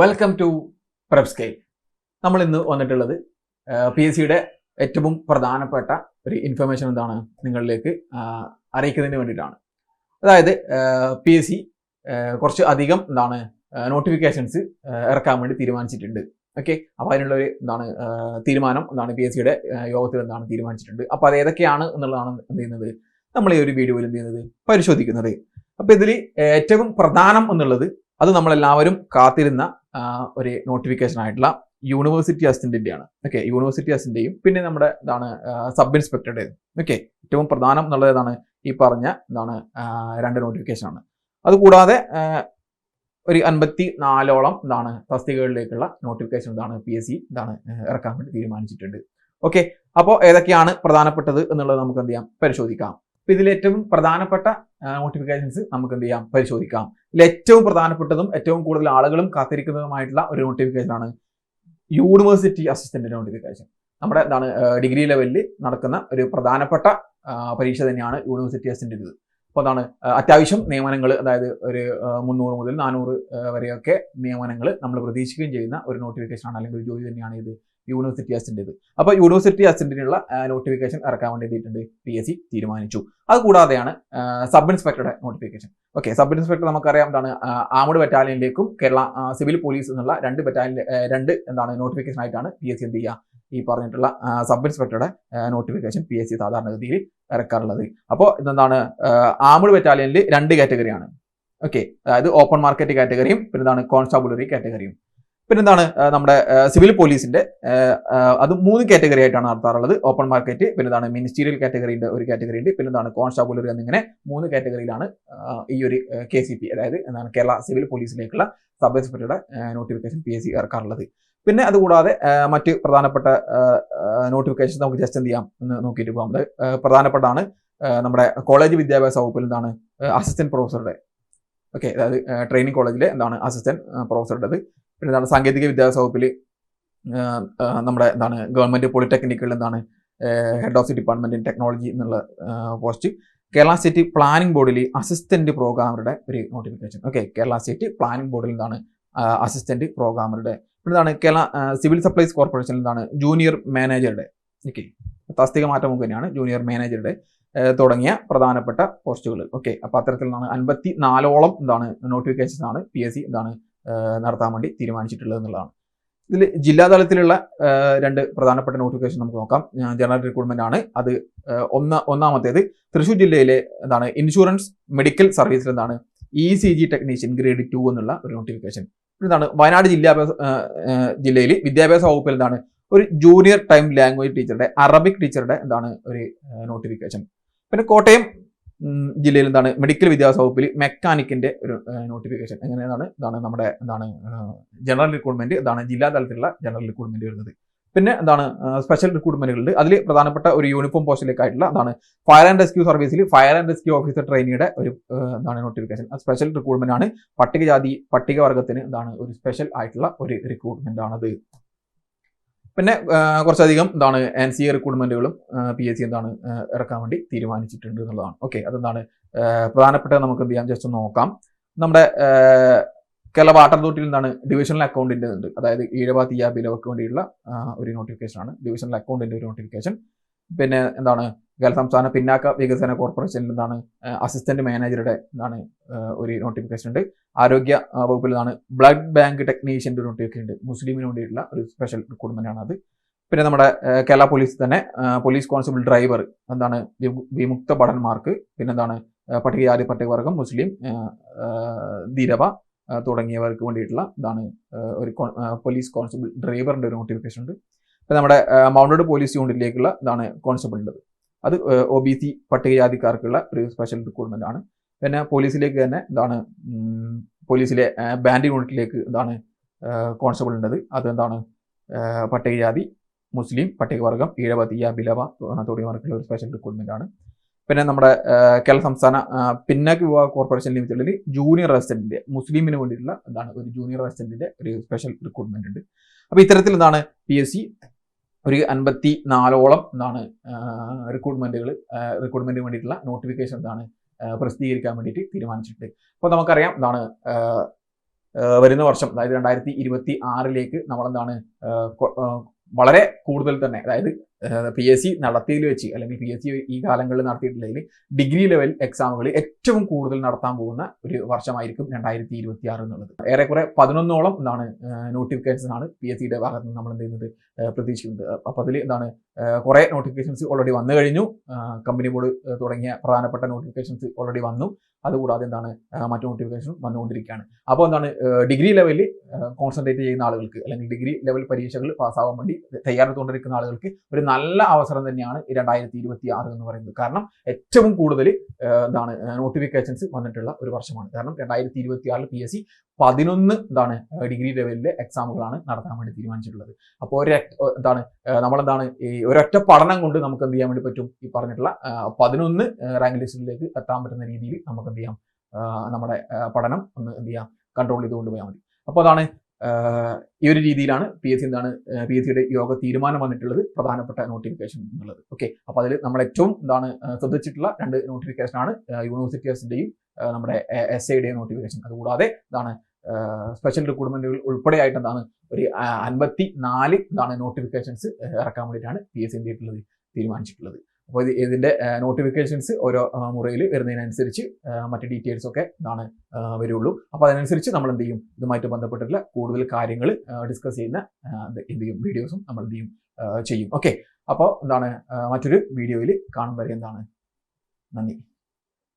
Welcome to prep നമ്മൾ ഇന്ന് വന്നിട്ടുള്ളത് പി എസ് സിയുടെ ഏറ്റവും പ്രധാനപ്പെട്ട ഒരു ഇൻഫർമേഷൻ എന്താണ് നിങ്ങളിലേക്ക് അറിയിക്കുന്നതിന് വേണ്ടിയിട്ടാണ്. അതായത് പി എസ് സി കുറച്ച് അധികം എന്താണ് നോട്ടിഫിക്കേഷൻസ് ഇറക്കാൻ വേണ്ടി തീരുമാനിച്ചിട്ടുണ്ട്. ഓക്കെ അപ്പോൾ അതിനുള്ള ഒരു എന്താണ് തീരുമാനം എന്താണ് പി എസ് സിയുടെ യോഗത്തിൽ എന്താണ് തീരുമാനിച്ചിട്ടുണ്ട്. അപ്പോൾ അത് ഏതൊക്കെയാണ് എന്നുള്ളതാണ് എന്ത് ചെയ്യുന്നത്? നമ്മൾ ഈ ഒരു വീഡിയോയിൽ എന്ത് ചെയ്യുന്നത്? പരിശോധിക്കുന്നത്. അപ്പോൾ ഇതിൽ ഏറ്റവും പ്രധാനം എന്നുള്ളത് അത് നമ്മളെല്ലാവരും കാത്തിരുന്ന ഒരു നോട്ടിഫിക്കേഷൻ ആയിട്ടുള്ള യൂണിവേഴ്സിറ്റി അസിസ്റ്റന്റിന്റെയാണ് ഓക്കെ യൂണിവേഴ്സിറ്റി അസിസ്റ്റന്റെയും പിന്നെ നമ്മുടെ ഇതാണ് സബ് ഇൻസ്പെക്ടറുടെ ഓക്കെ ഏറ്റവും പ്രധാനം എന്നുള്ളത് ഏതാണ് ഈ പറഞ്ഞ ഇതാണ് രണ്ട് നോട്ടിഫിക്കേഷൻ ആണ്. അതുകൂടാതെ ഒരു അൻപത്തി നാലോളം എന്താണ് തസ്തികകളിലേക്കുള്ള നോട്ടിഫിക്കേഷൻ ഇതാണ് പി എസ് സി എന്താണ് ഇറക്കാൻ വേണ്ടി തീരുമാനിച്ചിട്ടുണ്ട്. ഓക്കെ അപ്പോൾ ഏതൊക്കെയാണ് പ്രധാനപ്പെട്ടത് എന്നുള്ളത് നമുക്ക് എന്ത് ചെയ്യാം? പരിശോധിക്കാം. അപ്പൊ ഇതിൽ ഏറ്റവും പ്രധാനപ്പെട്ട നോട്ടിഫിക്കേഷൻസ് നമുക്ക് എന്ത് ചെയ്യാം? പരിശോധിക്കാം. ഇതിൽ ഏറ്റവും പ്രധാനപ്പെട്ടതും ഏറ്റവും കൂടുതൽ ആളുകളും കാത്തിരിക്കുന്നതുമായിട്ടുള്ള ഒരു നോട്ടിഫിക്കേഷൻ ആണ് യൂണിവേഴ്സിറ്റി അസിസ്റ്റന്റ് നോട്ടിഫിക്കേഷൻ നമ്മുടെ എന്താണ് ഡിഗ്രി ലെവലിൽ നടക്കുന്ന ഒരു പ്രധാനപ്പെട്ട പരീക്ഷ തന്നെയാണ് യൂണിവേഴ്സിറ്റി അസിസ്റ്റന്റ് അപ്പോൾ അതാണ് അത്യാവശ്യം നിയമനങ്ങൾ അതായത് ഒരു മുന്നൂറ് മുതൽ നാനൂറ് വരെയൊക്കെ നിയമനങ്ങൾ നമ്മൾ പ്രതീക്ഷിക്കുകയും ചെയ്യുന്ന ഒരു നോട്ടിഫിക്കേഷൻ ആണ് അല്ലെങ്കിൽ ഒരു ജോലി തന്നെയാണ് ഇത്. യൂണിവേഴ്സിറ്റി അസിസ്റ്റന്റ് അപ്പോൾ യൂണിവേഴ്സിറ്റി അസിസ്റ്റന്റിനുള്ള നോട്ടിഫിക്കേഷൻ ഇറക്കാൻ വേണ്ടിയിട്ടുണ്ട് പി എസ് സി തീരുമാനിച്ചു. അതുകൂടാതെയാണ് സബ് ഇൻസ്പെക്ടറുടെ നോട്ടിഫിക്കേഷൻ ഓക്കെ സബ് ഇൻസ്പെക്ടർ നമുക്കറിയാം എന്താണ് ആമഡ് ബറ്റാലിയനിലേക്കും കേരള സിവിൽ പോലീസ് എന്നുള്ള രണ്ട് ബറ്റാലിയൻ രണ്ട് എന്താണ് നോട്ടിഫിക്കേഷൻ ആയിട്ടാണ് പി എസ് സി എന്ത് ചെയ്യുക ഈ പറഞ്ഞിട്ടുള്ള സബ് ഇൻസ്പെക്ടറുടെ നോട്ടിഫിക്കേഷൻ പി എസ് സി സാധാരണഗതിയിൽ ഇറക്കാറുള്ളത്. അപ്പോൾ ഇതെന്താണ് ആമഡ് ബറ്റാലിയനിൽ രണ്ട് കാറ്റഗറിയാണ് ഓക്കെ അതായത് ഓപ്പൺ മാർക്കറ്റ് കാറ്റഗറിയും പിന്നെ എന്താണ് കോൺസ്റ്റാബുലറി കാറ്റഗറിയും പിന്നെ എന്താണ് ആ, നമ്മുടെ സിവിൽ പോലീസിന്റെ അത് മൂന്ന് കാറ്റഗറി ആയിട്ടാണ് നടത്താറുള്ളത്. ഓപ്പൺ മാർക്കറ്റ് പിന്നെന്താണ് മിനിസ്റ്റീരിയൽ കാറ്റഗറിന്റെ ഒരു കാറ്റഗറി ഉണ്ട് പിന്നെന്താണ് കോൺസ്റ്റാബുലർ എന്നിങ്ങനെ മൂന്ന് കാറ്റഗറിയിലാണ് ഈ ഒരു കെ സി പി അതായത് എന്താണ് കേരള സിവിൽ പോലീസിലേക്കുള്ള സബ് ഇൻസ്പെക്ടറുടെ നോട്ടിഫിക്കേഷൻ പി എസ് ഇറക്കാറുള്ളത്. പിന്നെ അതുകൂടാതെ മറ്റ് പ്രധാനപ്പെട്ട നോട്ടിഫിക്കേഷൻ നമുക്ക് ജസ്റ്റ് എന്ത് ചെയ്യാം എന്ന് നോക്കിയിട്ട് പോകാം അത് പ്രധാനപ്പെട്ടതാണ് നമ്മുടെ കോളേജ് വിദ്യാഭ്യാസ വകുപ്പിൽ എന്താണ് അസിസ്റ്റന്റ് പ്രൊഫസറുടെ ഓക്കെ അതായത് ട്രെയിനിങ് കോളേജിലെ എന്താണ് അസിസ്റ്റന്റ് പ്രൊഫസറുടേത്. എന്താണ് സാങ്കേതിക വിദ്യാഭ്യാസ വകുപ്പിൽ നമ്മുടെ എന്താണ് ഗവൺമെന്റ് പോളിടെക്നിക്കുകളിൽ എന്താണ് head of the department in technology എന്നുള്ള പോസ്റ്റ് കേരള സിറ്റി പ്ലാനിംഗ് ബോർഡിൽ അസിസ്റ്റന്റ് പ്രോഗ്രാമറുടെ ഒരു notification okay Kerala city planning ബോർഡിൽ എന്താണ് അസിസ്റ്റന്റ് പ്രോഗ്രാമറുടെ എന്താണ് കേരള സിവിൽ സപ്ലൈസ് കോർപ്പറേഷനിൽ എന്താണ് ജൂനിയർ മാനേജറുടെ ഓക്കെ തസ്തിക മാറ്റം മുഖ് തന്നെയാണ്. ജൂനിയർ മാനേജറുടെ തുടങ്ങിയ പ്രധാനപ്പെട്ട പോസ്റ്റുകൾ ഓക്കെ അപ്പോൾ അത്തരത്തിൽ നിന്നാണ് അൻപത്തി നാലോളം എന്താണ് നോട്ടിഫിക്കേഷൻസ് ആണ് പി എസ് സി എന്താണ് നടത്താൻ വേണ്ടി തീരുമാനിച്ചിട്ടുള്ളത് എന്നുള്ളതാണ്. ഇതിൽ ജില്ലാ തലത്തിലുള്ള രണ്ട് പ്രധാനപ്പെട്ട നോട്ടിഫിക്കേഷൻ നമുക്ക് നോക്കാം. ജനറൽ റിക്രൂട്ട്മെന്റ് ആണ്. അത് ഒന്ന് ഒന്നാമത്തേത് തൃശ്ശൂർ ജില്ലയിലെ എന്താണ് ഇൻഷുറൻസ് മെഡിക്കൽ സർവീസിൽ എന്താണ് E C G technician grade two എന്നുള്ള ഒരു നോട്ടിഫിക്കേഷൻ എന്താണ് വയനാട് ജില്ലാഭ്യാസ ജില്ലയിൽ വിദ്യാഭ്യാസ വകുപ്പിൽ എന്താണ് ഒരു ജൂനിയർ ടൈം ലാംഗ്വേജ് ടീച്ചറുടെ അറബിക് ടീച്ചറുടെ എന്താണ് ഒരു നോട്ടിഫിക്കേഷൻ പിന്നെ കോട്ടയം ജില്ലയിൽ എന്താണ് മെഡിക്കൽ വിദ്യാഭ്യാസ വകുപ്പിൽ മെക്കാനിക്കിന്റെ ഒരു നോട്ടിഫിക്കേഷൻ എങ്ങനെയാണ് ഇതാണ് നമ്മുടെ എന്താണ് ജനറൽ റിക്രൂട്ട്മെന്റ് ഇതാണ് ജില്ലാ തലത്തിലുള്ള ജനറൽ റിക്രൂട്ട്മെന്റ് വരുന്നത്. പിന്നെ എന്താണ് സ്പെഷ്യൽ റിക്രൂട്ട്മെന്റുകളുണ്ട് അതിൽ പ്രധാനപ്പെട്ട ഒരു യൂണിഫോം പോസ്റ്റിലേക്കായിട്ടുള്ള അതാണ് ഫയർ ആൻഡ് റെസ്ക്യൂ സർവീസിൽ ഫയർ ആൻഡ് റെസ്ക്യൂ ഓഫീസർ ട്രെയിനിയുടെ ഒരു എന്താണ് നോട്ടിഫിക്കേഷൻ സ്പെഷ്യൽ റിക്രൂട്ട്മെന്റ് ആണ് പട്ടികജാതി പട്ടികവർഗത്തിന് എന്താണ് ഒരു സ്പെഷ്യൽ ആയിട്ടുള്ള ഒരു റിക്രൂട്ട്മെന്റ് ആണത്. പിന്നെ കുറച്ചധികം എന്താണ് എൻ സി എ റിക്രൂട്ട്മെന്റുകളും പി എസ് സി എന്താണ് ഇറക്കാൻ വേണ്ടി തീരുമാനിച്ചിട്ടുണ്ട് എന്നുള്ളതാണ്. ഓക്കെ അതെന്താണ് പ്രധാനപ്പെട്ട നമുക്ക് എന്ത് ചെയ്യാം? ജസ്റ്റ് നോക്കാം. നമ്മുടെ കേരള വാട്ടർ അതോറിറ്റിയിൽ നിന്നാണ് ഡിവിഷണൽ അക്കൗണ്ടിന്റെ ഉണ്ട് അതായത് ഈഴവ തീയ ബിലവക്ക് വേണ്ടിയുള്ള ഒരു നോട്ടിഫിക്കേഷൻ ആണ്. ഡിവിഷണൽ അക്കൗണ്ടിന്റെ ഒരു നോട്ടിഫിക്കേഷൻ പിന്നെ എന്താണ് കേരള സംസ്ഥാന പിന്നാക്ക വികസന കോർപ്പറേഷനിൽ നിന്നാണ് അസിസ്റ്റന്റ് മാനേജറുടെ എന്താണ് ഒരു നോട്ടിഫിക്കേഷൻ ഉണ്ട്. ആരോഗ്യ വകുപ്പിൽ നിന്നാണ് ബ്ലഡ് ബാങ്ക് ടെക്നീഷ്യന്റെ നോട്ടിഫിക്കേഷൻ ഉണ്ട്. മുസ്ലിമിന് വേണ്ടിയിട്ടുള്ള ഒരു സ്പെഷ്യൽ റിക്രൂട്ട്മെന്റ് ആണ് അത് പിന്നെ നമ്മുടെ കേരള പോലീസ് തന്നെ പോലീസ് കോൺസ്റ്റബിൾ ഡ്രൈവർ എന്താണ് വിമു- വിമുക്ത ഭടന്മാർക്ക് പിന്നെ എന്താണ് ആ, പട്ടികജാതി പട്ടികവർഗം മുസ്ലിം ധീരവ തുടങ്ങിയവർക്ക് വേണ്ടിയിട്ടുള്ള ഇതാണ് ഒരു പോലീസ് കോൺസ്റ്റബിൾ ഡ്രൈവറിന്റെ ഒരു നോട്ടിഫിക്കേഷൻ ഉണ്ട്. പിന്നെ നമ്മുടെ മൗണ്ടഡ് പോലീസ് യൂണിറ്റിലേക്കുള്ള എന്താണ് കോൺസ്റ്റബിളിന്റെ അത് ഒ ബി സി പട്ടികജാതിക്കാർക്കുള്ള ഒരു സ്പെഷ്യൽ റിക്രൂട്ട്മെന്റ് ആണ്. പിന്നെ പോലീസിലേക്ക് തന്നെ എന്താണ് പോലീസിലെ ബാൻഡി യൂണിറ്റിലേക്ക് എന്താണ് കോൺസ്റ്റബിൾ ഉണ്ടത് അത് എന്താണ് പട്ടികജാതി മുസ്ലിം പട്ടികവർഗം ഈഴവ ബിലവ തുടങ്ങിയവർക്കുള്ള ഒരു സ്പെഷ്യൽ റിക്രൂട്ട്മെന്റ് ആണ്. പിന്നെ നമ്മുടെ കേരള സംസ്ഥാന പിന്നാക്ക വിഭാഗ കോർപ്പറേഷൻ ലിമിറ്റഡിൽ ജൂനിയർ റെസിഡന്റിന്റെ മുസ്ലിമിന് വേണ്ടിയിട്ടുള്ള എന്താണ് ഒരു ജൂനിയർ റെസിഡന്റിന്റെ ഒരു സ്പെഷ്യൽ റിക്രൂട്ട്മെന്റ് ഉണ്ട്. അപ്പോൾ ഇത്തരത്തിൽ എന്താണ് പി എസ് സി ഒരു അൻപത്തി നാലോളം എന്താണ് റിക്രൂട്ട്മെന്റുകൾ റിക്രൂട്ട്മെന്റിന് വേണ്ടിയിട്ടുള്ള നോട്ടിഫിക്കേഷൻ എന്താണ് പ്രസിദ്ധീകരിക്കാൻ വേണ്ടിയിട്ട് തീരുമാനിച്ചിട്ടുണ്ട് അപ്പോൾ നമുക്കറിയാം എന്താണ് വരുന്ന വർഷം അതായത് രണ്ടായിരത്തി ഇരുപത്തി ആറിലേക്ക് നമ്മളെന്താണ് വളരെ കൂടുതൽ തന്നെ അതായത് പി എസ് സി നടത്തിയതിൽ വെച്ച് അല്ലെങ്കിൽ പി എസ് സി ഈ കാലങ്ങളിൽ നടത്തിയിട്ടുള്ളതിൽ ഡിഗ്രി ലെവൽ എക്സാമുകൾ ഏറ്റവും കൂടുതൽ നടത്താൻ പോകുന്ന ഒരു വർഷമായിരിക്കും രണ്ടായിരത്തി ഇരുപത്തി ആറ് എന്നുള്ളത്. ഏറെക്കുറെ പതിനൊന്നോളം എന്താണ് നോട്ടിഫിക്കേഷൻസ് ആണ് പി എസ് സിയുടെ ഭാഗത്ത് നിന്ന് നമ്മൾ എന്ത് ചെയ്യുന്നത് പ്രതീക്ഷിക്കുന്നത്. അപ്പോൾ അതിൽ എന്താണ് കുറേ നോട്ടിഫിക്കേഷൻസ് ഓൾറെഡി വന്നു കഴിഞ്ഞു. കമ്പനി ബോർഡ് തുടങ്ങിയ പ്രധാനപ്പെട്ട നോട്ടിഫിക്കേഷൻസ് ഓൾറെഡി വന്നു. അതുകൂടാതെ എന്താണ് മറ്റു നോട്ടിഫിക്കേഷനും വന്നുകൊണ്ടിരിക്കുകയാണ്. അപ്പോൾ എന്താണ് ഡിഗ്രി ലെവലിൽ കോൺസെൻട്രേറ്റ് ചെയ്യുന്ന ആളുകൾക്ക് അല്ലെങ്കിൽ ഡിഗ്രി ലെവൽ പരീക്ഷകൾ പാസ്സാവാൻ വേണ്ടി തയ്യാറെടുത്തുകൊണ്ടിരിക്കുന്ന ആളുകൾക്ക് ഒരു നല്ല അവസരം തന്നെയാണ് രണ്ടായിരത്തി ഇരുപത്തി ആറ് എന്ന് പറയുന്നത്. കാരണം ഏറ്റവും കൂടുതൽ എന്താണ് നോട്ടിഫിക്കേഷൻസ് വന്നിട്ടുള്ള ഒരു വർഷമാണ്. കാരണം രണ്ടായിരത്തി ഇരുപത്തി ആറിൽ പി എസ് സി പതിനൊന്ന് എന്താണ് ഡിഗ്രി ലെവലിലെ എക്സാമുകളാണ് നടത്താൻ വേണ്ടി തീരുമാനിച്ചിട്ടുള്ളത്. അപ്പോൾ ഒരു എന്താണ് നമ്മളെന്താണ് ഈ ഒരൊറ്റ പഠനം കൊണ്ട് നമുക്ക് എന്ത് ചെയ്യാൻ വേണ്ടി പറ്റും? ഈ പറഞ്ഞിട്ടുള്ള പതിനൊന്ന് റാങ്ക് ലിസ്റ്റിലേക്ക് എത്താൻ പറ്റുന്ന രീതിയിൽ നമുക്ക് എന്ത് ചെയ്യാം? നമ്മുടെ പഠനം ഒന്ന് എന്ത് ചെയ്യാം? കൺട്രോൾ ചെയ്തുകൊണ്ട് പോയാൽ മതി. അപ്പോൾ അതാണ് ഈ ഒരു രീതിയിലാണ് പി എസ് സി എന്താണ് പി എസ് സിയുടെ യോഗ തീരുമാനം വന്നിട്ടുള്ളത് പ്രധാനപ്പെട്ട നോട്ടിഫിക്കേഷൻ എന്നുള്ളത്. ഓക്കെ അപ്പോൾ അതിൽ നമ്മൾ ഏറ്റവും എന്താണ് ശ്രദ്ധിച്ചിട്ടുള്ള രണ്ട് നോട്ടിഫിക്കേഷൻ ആണ് യൂണിവേഴ്സിറ്റീസിന്റെയും നമ്മുടെ എസ് ഐയുടെയും നോട്ടിഫിക്കേഷൻ അതുകൂടാതെ എന്താണ് സ്പെഷ്യൽ റിക്രൂട്ട്മെന്റുകൾ ഉൾപ്പെടെയായിട്ട് എന്താണ് ഒരു അൻപത്തി നാല് എന്താണ് നോട്ടിഫിക്കേഷൻസ് ഇറക്കാൻ വേണ്ടിയിട്ടാണ് പി എസ് സി തീരുമാനിച്ചിട്ടുള്ളത്. അപ്പോൾ ഇത് ഇതിന്റെ നോട്ടിഫിക്കേഷൻസ് ഓരോ മുറയിൽ വരുന്നതിനനുസരിച്ച് മറ്റ് ഡീറ്റെയിൽസ് ഒക്കെ ഇതാണ് വരുള്ളൂ. അപ്പോൾ അതിനനുസരിച്ച് നമ്മൾ എന്ത് ചെയ്യും? ഇതുമായിട്ട് ബന്ധപ്പെട്ടിട്ടുള്ള കൂടുതൽ കാര്യങ്ങൾ ഡിസ്കസ് ചെയ്യുന്ന എന്ത് ചെയ്യും? വീഡിയോസും നമ്മൾ എന്ത് ചെയ്യും? ചെയ്യും. ഓക്കെ അപ്പോൾ എന്താണ് മറ്റൊരു വീഡിയോയിൽ കാണും വരെ എന്താണ്? നന്ദി.